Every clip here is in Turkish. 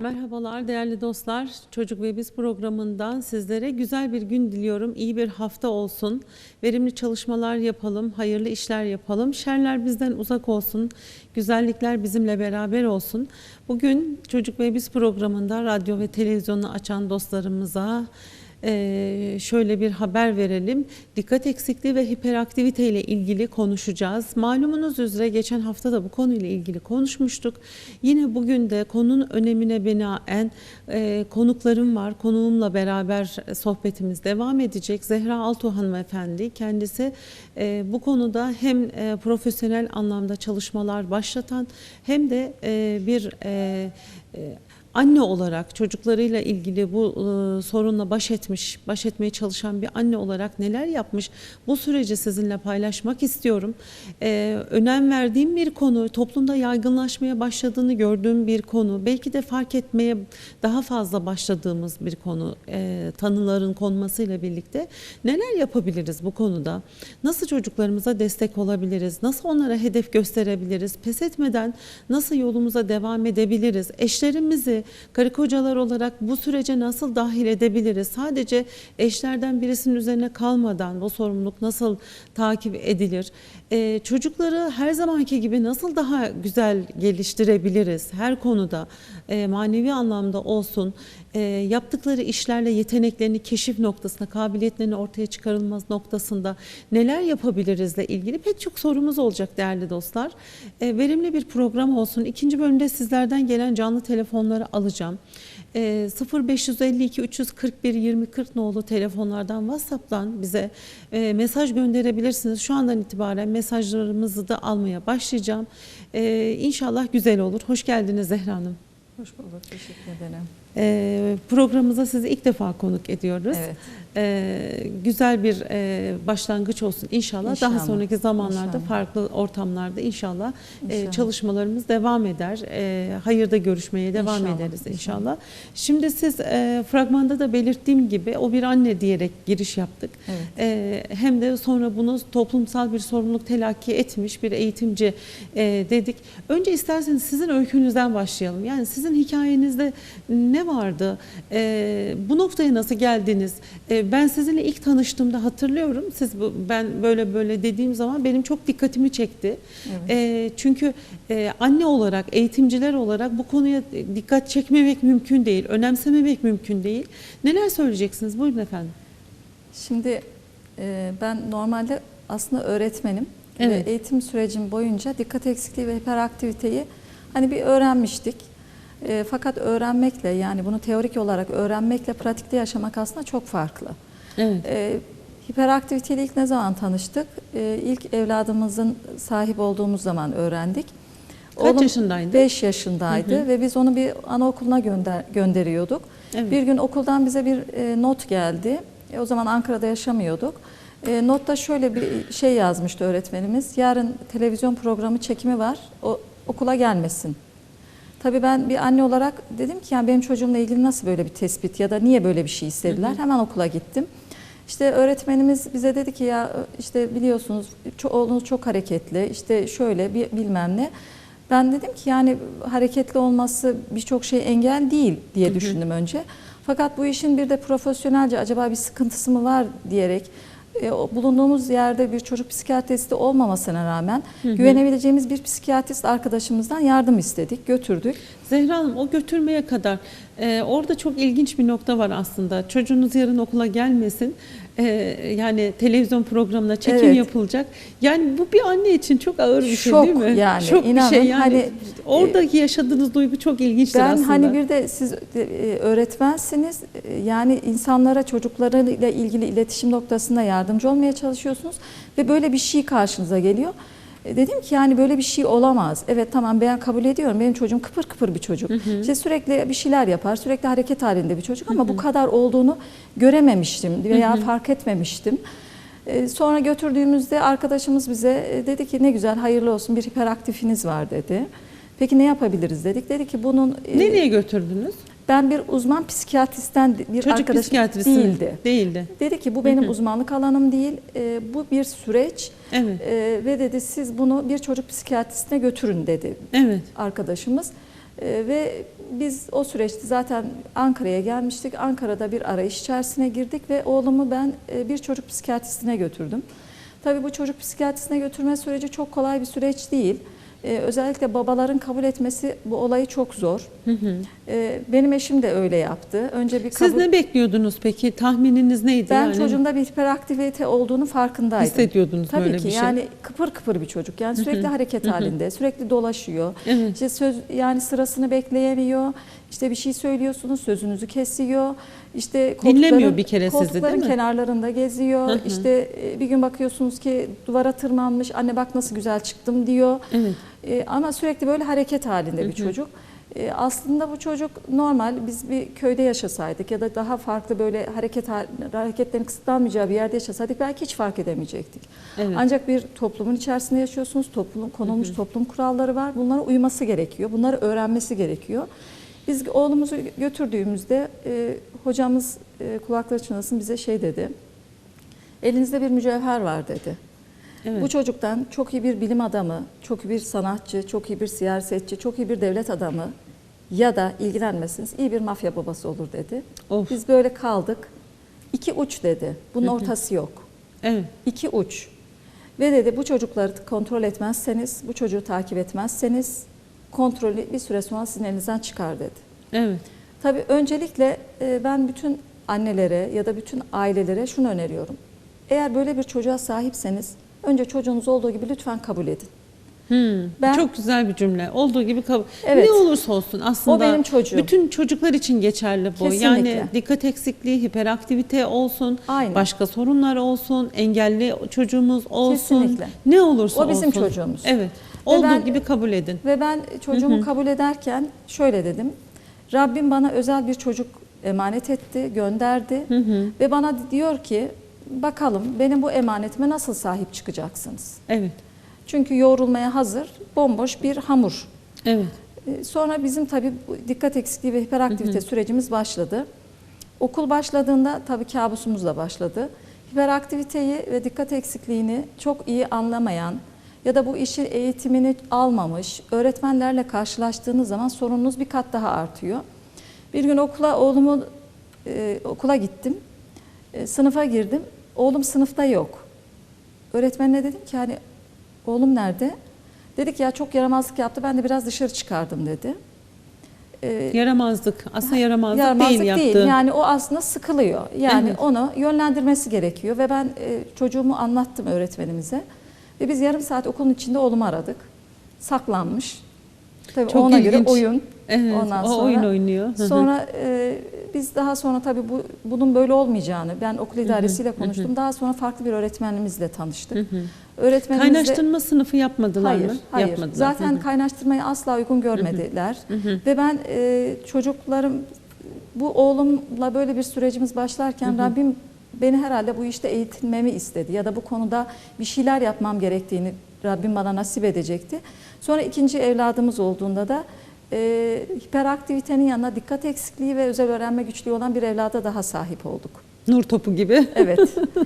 Merhabalar değerli dostlar. Çocuk ve Biz programından sizlere güzel bir gün diliyorum. İyi bir hafta olsun. Verimli çalışmalar yapalım, hayırlı işler yapalım. Şerler bizden uzak olsun. Güzellikler bizimle beraber olsun. Bugün Çocuk ve Biz programında radyo ve televizyonu açan dostlarımıza ee, şöyle bir haber verelim. Dikkat eksikliği ve hiperaktivite ile ilgili konuşacağız. Malumunuz üzere geçen hafta da bu konuyla ilgili konuşmuştuk. Yine bugün de konunun önemine binaen e, konuklarım var. Konuğumla beraber sohbetimiz devam edecek. Zehra Altuğ hanımefendi kendisi e, bu konuda hem e, profesyonel anlamda çalışmalar başlatan hem de e, bir e, e, anne olarak çocuklarıyla ilgili bu e, sorunla baş etmiş, baş etmeye çalışan bir anne olarak neler yapmış bu süreci sizinle paylaşmak istiyorum. E, önem verdiğim bir konu, toplumda yaygınlaşmaya başladığını gördüğüm bir konu, belki de fark etmeye daha fazla başladığımız bir konu e, tanıların konmasıyla birlikte neler yapabiliriz bu konuda? Nasıl çocuklarımıza destek olabiliriz? Nasıl onlara hedef gösterebiliriz? Pes etmeden nasıl yolumuza devam edebiliriz? Eşlerimizi karı kocalar olarak bu sürece nasıl dahil edebiliriz? Sadece eşlerden birisinin üzerine kalmadan bu sorumluluk nasıl takip edilir? Ee, çocukları her zamanki gibi nasıl daha güzel geliştirebiliriz her konuda e, manevi anlamda olsun e, yaptıkları işlerle yeteneklerini keşif noktasında kabiliyetlerini ortaya çıkarılmaz noktasında neler yapabilirizle ilgili pek çok sorumuz olacak değerli dostlar. E, verimli bir program olsun. İkinci bölümde sizlerden gelen canlı telefonları alacağım. E, 0552 341 20 40 nolu telefonlardan WhatsApp'tan bize e, mesaj gönderebilirsiniz. Şu andan itibaren mesajlarımızı da almaya başlayacağım. E, inşallah güzel olur. Hoş geldiniz Zehra Hanım. Hoş bulduk. Teşekkür ederim. E, programımıza sizi ilk defa konuk ediyoruz. Evet. E, güzel bir e, başlangıç olsun inşallah. Daha İnşallah. sonraki zamanlarda İnşallah. farklı ortamlarda inşallah, e, İnşallah. çalışmalarımız devam eder. E, hayırda görüşmeye devam İnşallah, ederiz inşallah. inşallah. Şimdi siz e, fragmanda da belirttiğim gibi o bir anne diyerek giriş yaptık. Evet. E, hem de sonra bunu toplumsal bir sorumluluk telakki etmiş bir eğitimci e, dedik. Önce isterseniz sizin öykünüzden başlayalım. Yani sizin hikayenizde ne vardı? E, bu noktaya nasıl geldiniz? E, ben sizinle ilk tanıştığımda hatırlıyorum. Siz bu, ben böyle böyle dediğim zaman benim çok dikkatimi çekti. Evet. E, çünkü e, anne olarak, eğitimciler olarak bu konuya dikkat çekmemek mümkün değil, önemsememek mümkün değil. Neler söyleyeceksiniz? Buyurun efendim. Şimdi e, ben normalde aslında öğretmenim. Evet. Ve eğitim sürecim boyunca dikkat eksikliği ve hiperaktiviteyi hani bir öğrenmiştik. E, fakat öğrenmekle yani bunu teorik olarak öğrenmekle pratikte yaşamak aslında çok farklı. Evet. E, hiperaktiviteyle ilk ne zaman tanıştık? E, ilk evladımızın sahip olduğumuz zaman öğrendik. Kaç yaşındaydı? 5 yaşındaydı Hı hı. ve biz onu bir anaokuluna gönder, gönderiyorduk. Evet. Bir gün okuldan bize bir e, not geldi. E, o zaman Ankara'da yaşamıyorduk. E, notta şöyle bir şey yazmıştı öğretmenimiz. Yarın televizyon programı çekimi var. O okula gelmesin. Tabii ben bir anne olarak dedim ki yani benim çocuğumla ilgili nasıl böyle bir tespit ya da niye böyle bir şey istediler? Hemen okula gittim. İşte öğretmenimiz bize dedi ki ya işte biliyorsunuz oğlunuz çok hareketli işte şöyle bir bilmem ne. Ben dedim ki yani hareketli olması birçok şey engel değil diye düşündüm önce. Fakat bu işin bir de profesyonelce acaba bir sıkıntısı mı var diyerek e, bulunduğumuz yerde bir çocuk psikiyatristi olmamasına rağmen güvenebileceğimiz bir psikiyatrist arkadaşımızdan yardım istedik, götürdük. Zehra Hanım o götürmeye kadar e, orada çok ilginç bir nokta var aslında. Çocuğunuz yarın okula gelmesin. e, yani televizyon programına çekim Evet. yapılacak. Yani bu bir anne için çok ağır bir şey Şok değil mi? yani, Şok bir inanın şey yani. hani, Oradaki yaşadığınız duygu çok ilginçtir Ben aslında. hani bir de siz e, öğretmensiniz E, yani insanlara çocuklarıyla ilgili iletişim noktasında yardımcı olmaya çalışıyorsunuz ve böyle bir şey karşınıza geliyor. E, Dedim ki yani böyle bir şey olamaz. Evet tamam ben kabul ediyorum. Benim çocuğum kıpır kıpır bir çocuk. İşte sürekli bir şeyler yapar, sürekli hareket halinde bir çocuk ama bu kadar olduğunu görememiştim veya fark etmemiştim. E, Sonra götürdüğümüzde arkadaşımız bize e, dedi ki ne güzel hayırlı olsun bir hiperaktifiniz var dedi. Peki ne yapabiliriz dedik. Dedi ki bunun Nereye götürdünüz? Ben bir uzman psikiyatristten bir Çocuk arkadaşım değildi. Değildi. Dedi ki bu benim uzmanlık alanım değil. e, bu bir süreç Evet. e, ve dedi siz bunu bir çocuk psikiyatristine götürün dedi Evet. arkadaşımız. E, ve biz o süreçte zaten Ankara'ya gelmiştik. Ankara'da bir arayış içerisine girdik ve oğlumu ben e, bir çocuk psikiyatristine götürdüm. Tabii bu çocuk psikiyatrisine götürme süreci çok kolay bir süreç değil. Ee, özellikle babaların kabul etmesi bu olayı çok zor. Ee, benim eşim de öyle yaptı. Önce bir kabul... Siz ne bekliyordunuz peki? Tahmininiz neydi? Ben yani? çocuğumda bir hiperaktivite olduğunu farkındaydım. Hissediyordunuz Tabii böyle ki bir şey. yani kıpır kıpır bir çocuk. Yani sürekli hareket halinde, sürekli dolaşıyor. İşte söz yani sırasını bekleyemiyor. İşte bir şey söylüyorsunuz, sözünüzü kesiyor. İşte Dinlemiyor bir kere sizi, değil mi? kenarlarında geziyor. Hı hı. İşte e, bir gün bakıyorsunuz ki duvara tırmanmış. Anne bak nasıl güzel çıktım diyor. Evet. E, ama sürekli böyle hareket halinde bir çocuk. E, aslında bu çocuk normal biz bir köyde yaşasaydık ya da daha farklı böyle hareket hareketlerin kısıtlanmayacağı bir yerde yaşasaydık belki hiç fark edemeyecektik. Evet. Ancak bir toplumun içerisinde yaşıyorsunuz. Toplum konulmuş toplum kuralları var. Bunlara uyması gerekiyor. Bunları öğrenmesi gerekiyor. Biz oğlumuzu götürdüğümüzde e, hocamız e, kulakları çınlasın bize şey dedi. Elinizde bir mücevher var dedi. Evet. Bu çocuktan çok iyi bir bilim adamı, çok iyi bir sanatçı, çok iyi bir siyasetçi, çok iyi bir devlet adamı ya da ilgilenmesiniz iyi bir mafya babası olur dedi. Of. Biz böyle kaldık. İki uç dedi. Bunun ortası yok. Evet. İki uç. Ve dedi bu çocukları kontrol etmezseniz, bu çocuğu takip etmezseniz kontrolü bir süre sonra sizin elinizden çıkar dedi. Evet. Tabii öncelikle e, ben bütün annelere ya da bütün ailelere şunu öneriyorum. Eğer böyle bir çocuğa sahipseniz önce çocuğunuz olduğu gibi lütfen kabul edin. Hmm, Ben- Çok güzel bir cümle. Olduğu gibi kabul. Evet. Ne olursa olsun aslında. O benim çocuğum. Bütün çocuklar için geçerli bu. Kesinlikle. Yani dikkat eksikliği, hiperaktivite olsun, Aynen. başka sorunlar olsun, engelli çocuğumuz olsun. Kesinlikle. Ne olursa O bizim olsun. çocuğumuz. Evet. Ve Olduğu ben- gibi kabul edin. Ve ben çocuğumu kabul ederken şöyle dedim. Rabbim bana özel bir çocuk emanet etti, gönderdi ve bana diyor ki bakalım benim bu emanetime nasıl sahip çıkacaksınız? Evet. Çünkü yoğrulmaya hazır, bomboş bir hamur. Evet. Ee, Sonra bizim tabii dikkat eksikliği ve hiperaktivite sürecimiz başladı. Okul başladığında tabii kabusumuz da başladı. Hiperaktiviteyi ve dikkat eksikliğini çok iyi anlamayan ya da bu işin eğitimini almamış öğretmenlerle karşılaştığınız zaman sorununuz bir kat daha artıyor. Bir gün okula oğlumu e, okula gittim. E, sınıfa girdim. Oğlum sınıfta yok. Öğretmenine dedim ki hani oğlum nerede? Dedik ya çok yaramazlık yaptı. Ben de biraz dışarı çıkardım dedi. Ee, Yaramazlık. Aslında yaramazlık, yaramazlık değil yaptığı. Yani o aslında sıkılıyor. Yani Evet. onu yönlendirmesi gerekiyor ve ben e, çocuğumu anlattım öğretmenimize. Ve biz yarım saat okulun içinde oğlumu aradık. Saklanmış. Tabii Çok ona ilginç. göre oyun. Evet, Ondan o sonra, oyun oynuyor. Sonra e, biz daha sonra tabii bu bunun böyle olmayacağını ben okul idaresiyle konuştum. Daha sonra farklı bir öğretmenimizle tanıştık. Öğretmenimizle Kaynaştırma sınıfı yapmadılar Hayır, mı? hayır. Yapmadılar. Zaten kaynaştırmayı asla uygun görmediler. Ve ben e, çocuklarım, bu oğlumla böyle bir sürecimiz başlarken Rabbim beni herhalde bu işte eğitilmemi istedi ya da bu konuda bir şeyler yapmam gerektiğini Rabbim bana nasip edecekti. Sonra ikinci evladımız olduğunda da e, hiperaktivitenin yanına dikkat eksikliği ve özel öğrenme güçlüğü olan bir evlada daha sahip olduk. Nur topu gibi. Evet.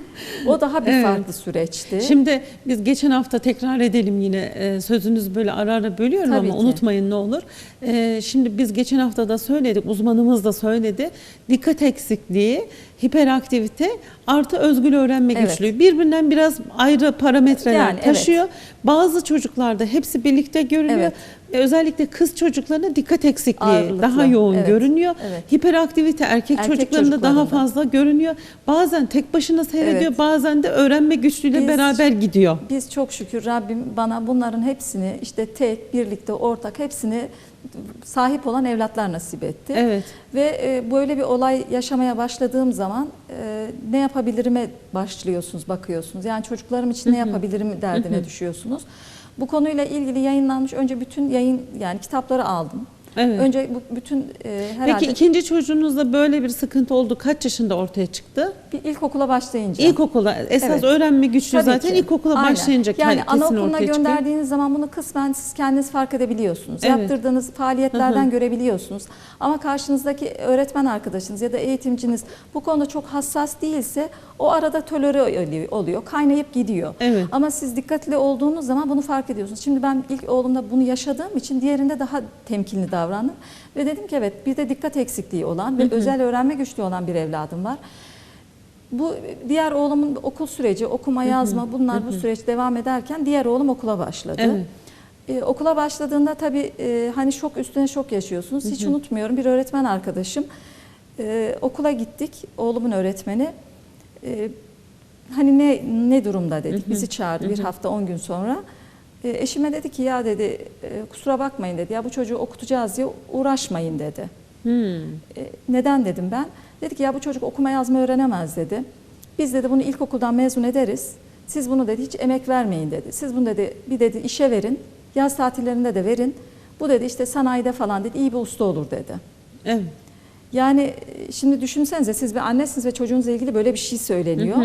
o daha bir Evet. farklı süreçti. Şimdi biz geçen hafta tekrar edelim yine e, sözünüzü böyle ara ara bölüyorum Tabii ama ki. unutmayın ne olur. E, şimdi biz geçen hafta da söyledik uzmanımız da söyledi. Dikkat eksikliği, hiperaktivite artı özgül öğrenme Evet. güçlüğü birbirinden biraz ayrı parametreler Yani, evet. taşıyor. Bazı çocuklarda hepsi birlikte görünüyor. Evet. E, Özellikle kız çocuklarına dikkat eksikliği Ağırlıklı, daha yoğun evet, görünüyor. evet. Hiperaktivite erkek, Erkek çocuklarında daha fazla görünüyor. Bazen tek başına seyrediyor, Evet. bazen de öğrenme güçlüğüyle Biz- beraber gidiyor. Biz çok şükür Rabbim bana bunların hepsini işte tek, birlikte, ortak hepsini sahip olan evlatlar nasip etti. Evet. Ve e, böyle bir olay yaşamaya başladığım zaman e, ne yapabilirime başlıyorsunuz, bakıyorsunuz. Yani çocuklarım için ne yapabilirim derdine düşüyorsunuz. Bu konuyla ilgili yayınlanmış önce bütün yayın yani kitapları aldım. Evet. Önce bu bütün e, herhalde Peki ikinci çocuğunuzda böyle bir sıkıntı oldu. Kaç yaşında ortaya çıktı? bir ilkokula başlayınca. İlkokula. Esas Evet. öğrenme güçlüğü Tabii zaten ki. ilkokula Aynen. başlayınca yani kesin anaokuluna çıkıyor. gönderdiğiniz zaman bunu kısmen siz kendiniz fark edebiliyorsunuz. Evet. Yaptırdığınız faaliyetlerden görebiliyorsunuz. Ama karşınızdaki öğretmen arkadaşınız ya da eğitimciniz bu konuda çok hassas değilse o arada oluyor, oluyor kaynayıp gidiyor. Evet. Ama siz dikkatli olduğunuz zaman bunu fark ediyorsunuz. Şimdi ben ilk oğlumda bunu yaşadığım için diğerinde daha temkinli davranıyorum. Davrandım. Ve dedim ki evet bir de dikkat eksikliği olan ve özel öğrenme güçlüğü olan bir evladım var. Bu diğer oğlumun okul süreci, okuma yazma bunlar bu süreç devam ederken diğer oğlum okula başladı. Evet. Ee, okula başladığında tabii e, hani şok üstüne şok yaşıyorsunuz. Hiç unutmuyorum bir öğretmen arkadaşım. e, okula gittik, oğlumun öğretmeni. E, hani ne ne durumda dedik. Bizi çağırdı bir hafta 10 gün sonra. E, eşime dedi ki ya dedi e, kusura bakmayın dedi. Ya bu çocuğu okutacağız diye uğraşmayın dedi. Hmm. E, neden dedim ben? Dedi ki ya bu çocuk okuma yazma öğrenemez dedi. Biz dedi bunu ilkokuldan mezun ederiz. Siz bunu dedi hiç emek vermeyin dedi. Siz bunu dedi bir dedi işe verin. Yaz tatillerinde de verin. Bu dedi işte sanayide falan dedi iyi bir usta olur dedi. Evet. Yani e, şimdi düşünsenize siz bir annesiniz ve çocuğunuzla ilgili böyle bir şey söyleniyor.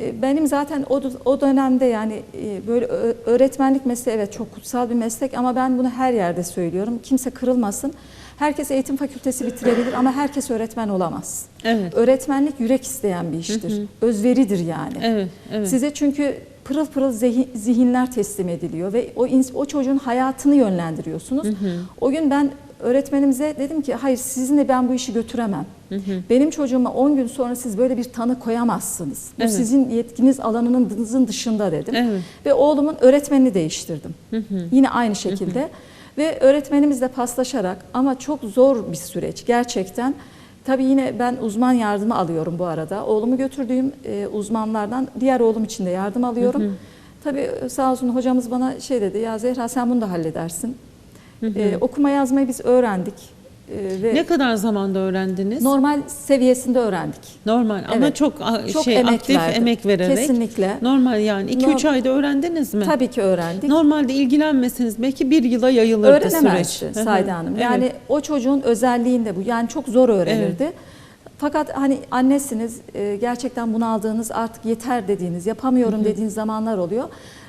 E, Benim zaten o, o dönemde yani e, böyle öğretmenlik mesleği evet çok kutsal bir meslek ama ben bunu her yerde söylüyorum. Kimse kırılmasın. Herkes eğitim fakültesi bitirebilir ama herkes öğretmen olamaz. Evet. Öğretmenlik yürek isteyen bir iştir. Özveridir yani. Evet. Evet. Size çünkü pırıl pırıl zihinler teslim ediliyor ve o o çocuğun hayatını yönlendiriyorsunuz. O gün ben öğretmenimize dedim ki hayır sizinle ben bu işi götüremem. Benim çocuğuma 10 gün sonra siz böyle bir tanı koyamazsınız. Bu Evet. sizin yetkiniz alanınızın dışında dedim. Evet. Ve oğlumun öğretmenini değiştirdim. Yine aynı şekilde. Ve öğretmenimizle paslaşarak ama çok zor bir süreç gerçekten. Tabii yine ben uzman yardımı alıyorum bu arada. Oğlumu götürdüğüm e, uzmanlardan diğer oğlum için de yardım alıyorum. Tabii sağ olsun hocamız bana şey dedi ya Zehra sen bunu da halledersin. E, okuma yazmayı biz öğrendik. E, ve Ne kadar zamanda öğrendiniz? normal seviyesinde öğrendik. Normal ama Evet. çok Çok şey emek aktif verdim. emek vererek. Kesinlikle. Normal yani 2-3 No- ayda öğrendiniz mi? Tabii ki öğrendik. Normalde ilgilenmeseniz belki bir yıla yayılırdı Öğrenemezdi süreç. Hı hı. Sayda Hanım. Evet. Yani o çocuğun özelliğinde bu. Yani çok zor öğrenirdi. Fakat hani annesiniz e, gerçekten bunaldığınız artık yeter dediğiniz, yapamıyorum dediğiniz zamanlar oluyor.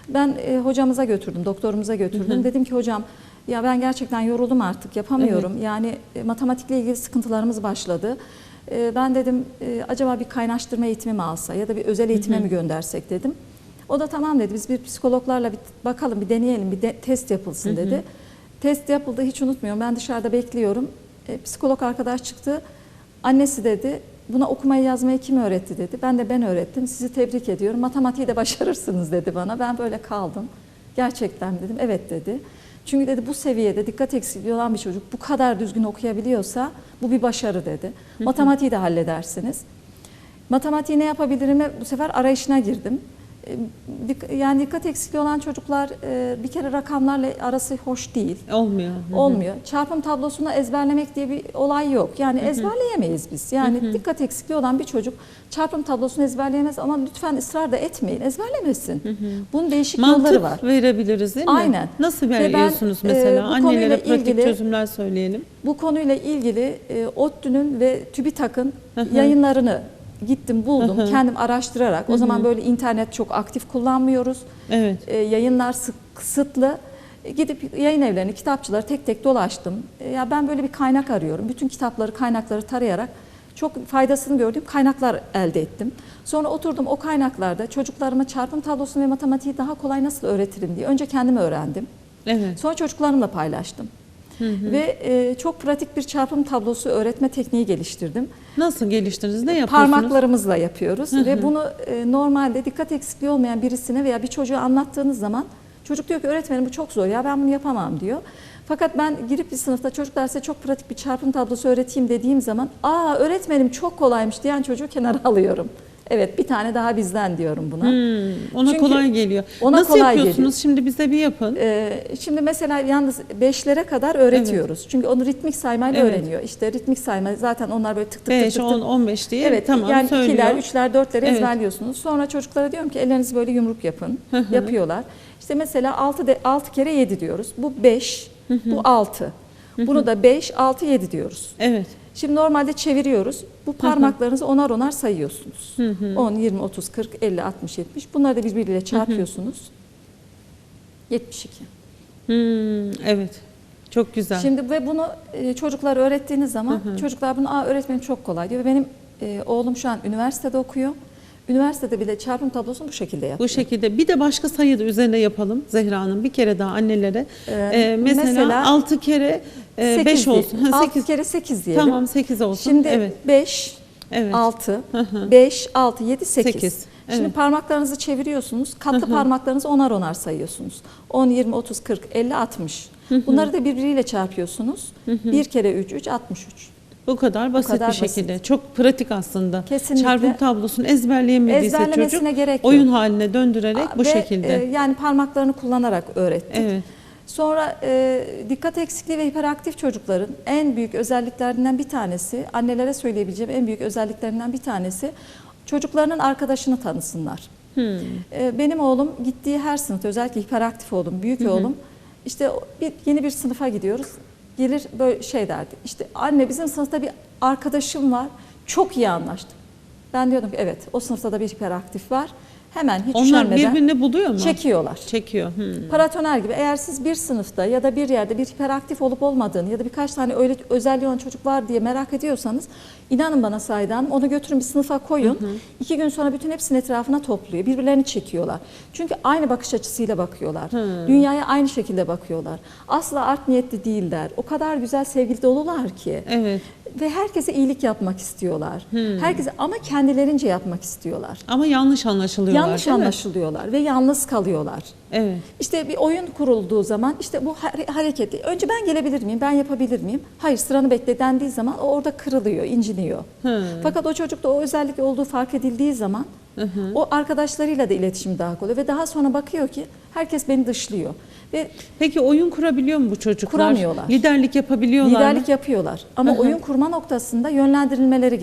Ben e, hocamıza götürdüm, doktorumuza götürdüm. Dedim ki hocam ya ben gerçekten yoruldum artık yapamıyorum. Yani e, matematikle ilgili sıkıntılarımız başladı. E, ben dedim e, acaba bir kaynaştırma eğitimi mi alsa ya da bir özel eğitime mi göndersek dedim. O da tamam dedi biz bir psikologlarla bir bakalım bir deneyelim bir de- test yapılsın dedi. Test yapıldı hiç unutmuyorum ben dışarıda bekliyorum. E, psikolog arkadaş çıktı. Annesi dedi buna okumayı yazmayı kim öğretti dedi. Ben de ben öğrettim sizi tebrik ediyorum matematiği de başarırsınız dedi bana. Ben böyle kaldım. Gerçekten dedim evet dedi. Çünkü dedi bu seviyede dikkat eksikliği olan bir çocuk bu kadar düzgün okuyabiliyorsa bu bir başarı dedi. Matematiği de halledersiniz. Matematiği ne yapabilirim? Bu sefer arayışına girdim. E, Yani dikkat eksikliği olan çocuklar e, bir kere rakamlarla arası hoş değil. Olmuyor. Hı hı. Olmuyor. Çarpım tablosunu ezberlemek diye bir olay yok. Yani ezberleyemeyiz biz. Yani dikkat eksikliği olan bir çocuk çarpım tablosunu ezberleyemez ama lütfen ısrar da etmeyin. Ezberlemesin. Bunun değişik yolları Mantık var. verebiliriz değil mi? Aynen. Nasıl veriyorsunuz e, mesela? bu Annelere pratik ilgili- çözümler söyleyelim. Bu konuyla ilgili e, ODTÜ'nün ve TÜBİTAK'ın yayınlarını gittim buldum kendim araştırarak. O zaman böyle internet çok aktif kullanmıyoruz. Evet. E, yayınlar sık, kısıtlı. E, gidip yayın evlerini, kitapçıları tek tek dolaştım. E, ya ben böyle bir kaynak arıyorum. Bütün kitapları, kaynakları tarayarak çok faydasını gördüğüm kaynaklar elde ettim. Sonra oturdum o kaynaklarda çocuklarıma çarpım tablosunu ve matematiği daha kolay nasıl öğretirim diye. Önce kendim öğrendim. Evet. Sonra çocuklarımla paylaştım. Ve e, çok pratik bir çarpım tablosu öğretme tekniği geliştirdim. Nasıl geliştirdiniz? Ne yapıyorsunuz? Parmaklarımızla yapıyoruz ve bunu e, normalde dikkat eksikliği olmayan birisine veya bir çocuğa anlattığınız zaman çocuk diyor ki öğretmenim bu çok zor ya ben bunu yapamam diyor. Fakat ben girip bir sınıfta çocuklar size çok pratik bir çarpım tablosu öğreteyim dediğim zaman aa öğretmenim çok kolaymış diyen çocuğu kenara alıyorum. Evet bir tane daha bizden diyorum buna. Hmm, ona Çünkü kolay geliyor. ona Nasıl kolay yapıyorsunuz? geliyor. Şimdi bize bir yapın. Ee, şimdi mesela yalnız beşlere kadar öğretiyoruz. Çünkü onu ritmik saymayla Evet. öğreniyor. İşte ritmik sayma zaten onlar böyle tık tık tık 5, tık 10, tık. 15 diye Evet tamam yani söylüyor. ikiler, üçler, dörtleri Evet. ezberliyorsunuz. Sonra çocuklara diyorum ki ellerinizi böyle yumruk yapın. Yapıyorlar. İşte mesela 6 de 6 kere 7 diyoruz. Bu 5, bu 6. Bunu da 5, 6, 7 diyoruz. Evet. Şimdi normalde çeviriyoruz. Bu parmaklarınızı onar onar sayıyorsunuz. 10, 20, 30, 40, 50, 60, 70. Bunları da birbiriyle çarpıyorsunuz. 72. Hmm, evet. Çok güzel. Şimdi ve bunu e, çocuklara öğrettiğiniz zaman çocuklar bunu Aa, öğretmenim çok kolay diyor. Ve benim e, oğlum şu an üniversitede okuyor. Üniversitede bile çarpım tablosunu bu şekilde yapıyor. Bu şekilde bir de başka sayı da üzerine yapalım Zehra Hanım bir kere daha annelere. Ee, Ee, mesela, mesela 6 kere 5 Sekiz olsun. değil. Ha, Altı sekiz. kere 8 diyelim. Tamam 8 olsun. Şimdi evet. 5, Evet. 6, Hı hı. 5, 6, 7, 8. Sekiz, Şimdi evet. parmaklarınızı çeviriyorsunuz. Katlı parmaklarınızı onar onar sayıyorsunuz. 10, 20, 30, 40, 50, 60. Bunları da birbiriyle çarpıyorsunuz. 1 kere 3, 3, 63. Bu kadar basit kadar bir şekilde. Çok pratik aslında. Kesinlikle. Çarpım tablosunu ezberleyemediyse çocuk gerek yok. oyun haline döndürerek bu Ve, şekilde. e, yani parmaklarını kullanarak öğrettik. evet. Sonra e, dikkat eksikliği ve hiperaktif çocukların en büyük özelliklerinden bir tanesi, annelere söyleyebileceğim en büyük özelliklerinden bir tanesi çocuklarının arkadaşını tanısınlar. Hmm. E, benim oğlum gittiği her sınıfta özellikle hiperaktif oğlum, büyük oğlum işte bir, yeni bir sınıfa gidiyoruz. Gelir böyle şey derdi. İşte anne bizim sınıfta bir arkadaşım var. Çok iyi anlaştık. Ben diyordum ki evet o sınıfta da bir hiperaktif var. Hemen hiç Onlar üşenmeden birbirini buluyor mu? çekiyorlar. Çekiyor. Hmm. Paratoner gibi eğer siz bir sınıfta ya da bir yerde bir hiperaktif olup olmadığını ya da birkaç tane öyle özelliği olan çocuk var diye merak ediyorsanız inanın bana Saide Hanım onu götürün bir sınıfa koyun. İki gün sonra bütün hepsini etrafına topluyor. Birbirlerini çekiyorlar. Çünkü aynı bakış açısıyla bakıyorlar. Dünyaya aynı şekilde bakıyorlar. Asla art niyetli değiller. O kadar güzel sevgili dolular ki. Evet. Ve herkese iyilik yapmak istiyorlar. Herkese ama kendilerince yapmak istiyorlar. Ama yanlış anlaşılıyorlar Yanlış değil mi? anlaşılıyorlar ve yalnız kalıyorlar. Evet. İşte bir oyun kurulduğu zaman işte bu hare- hareketi önce ben gelebilir miyim, ben yapabilir miyim? Hayır sıranı bekle dendiği zaman o orada kırılıyor, inciniyor. Hı. Fakat o çocukta o özellik olduğu fark edildiği zaman o arkadaşlarıyla da iletişim daha kolay ve daha sonra bakıyor ki herkes beni dışlıyor. Ve Peki oyun kurabiliyor mu bu çocuklar? Kuramıyorlar. Liderlik yapabiliyorlar liderlik mı? yapıyorlar ama Hı hı. oyun kurma noktasında yönlendirilmeleri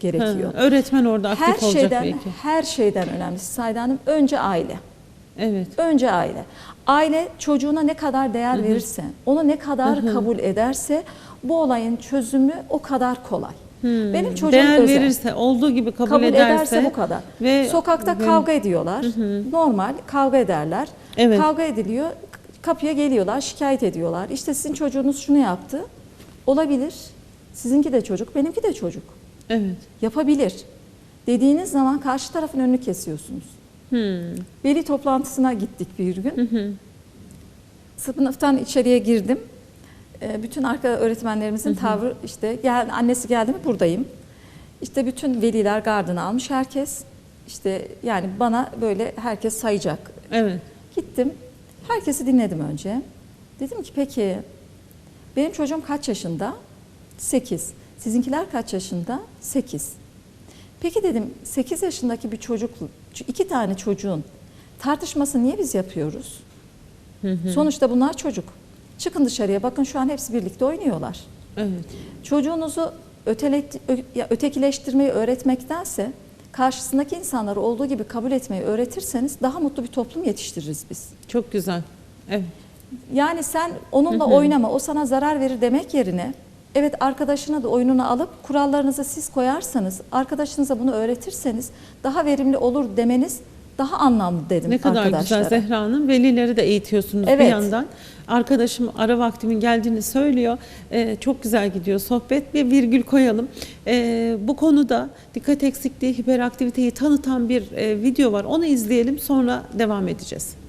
gerekiyor. Hı. Öğretmen orada aktif Her olacak şeyden belki. her şeyden önemlisi Sayda Hanım önce aile. Evet. Önce aile. Aile çocuğuna ne kadar değer verirse, onu ne kadar kabul ederse bu olayın çözümü o kadar kolay. Benim çocuğum Değer özel. verirse, olduğu gibi kabul, kabul ederse, ederse bu kadar. ve Sokakta ve- kavga ediyorlar. Normal kavga ederler. Evet. Kavga ediliyor. Kapıya geliyorlar, şikayet ediyorlar. İşte sizin çocuğunuz şunu yaptı. Olabilir. Sizinki de çocuk, benimki de çocuk. Evet. Yapabilir. Dediğiniz zaman karşı tarafın önünü kesiyorsunuz. Hmm. Veli toplantısına gittik bir gün. Sınıftan içeriye girdim. Ee, Bütün arka öğretmenlerimizin tavrı işte gel, annesi geldi mi buradayım. İşte bütün veliler gardını almış herkes. İşte yani bana böyle herkes sayacak. Evet. Gittim. Herkesi dinledim önce. Dedim ki peki benim çocuğum kaç yaşında? 8. Sizinkiler kaç yaşında? 8. Peki dedim 8 yaşındaki bir çocuk, iki tane çocuğun tartışmasını niye biz yapıyoruz? Sonuçta bunlar çocuk. Çıkın dışarıya bakın şu an hepsi birlikte oynuyorlar. Evet. Çocuğunuzu ötelet, ötekileştirmeyi öğretmektense karşısındaki insanları olduğu gibi kabul etmeyi öğretirseniz daha mutlu bir toplum yetiştiririz biz. Çok güzel. Evet. Yani sen onunla oynama, o sana zarar verir demek yerine evet arkadaşına da oyununa alıp kurallarınızı siz koyarsanız, arkadaşınıza bunu öğretirseniz daha verimli olur demeniz daha anlamlı dedim Ne kadar güzel Zehra Hanım. Velileri de eğitiyorsunuz bir Evet. yandan. Arkadaşım ara vaktimin geldiğini söylüyor. Ee, çok güzel gidiyor sohbet. Bir virgül koyalım. Ee, bu konuda dikkat eksikliği, hiperaktiviteyi tanıtan bir e, video var. Onu izleyelim sonra devam edeceğiz.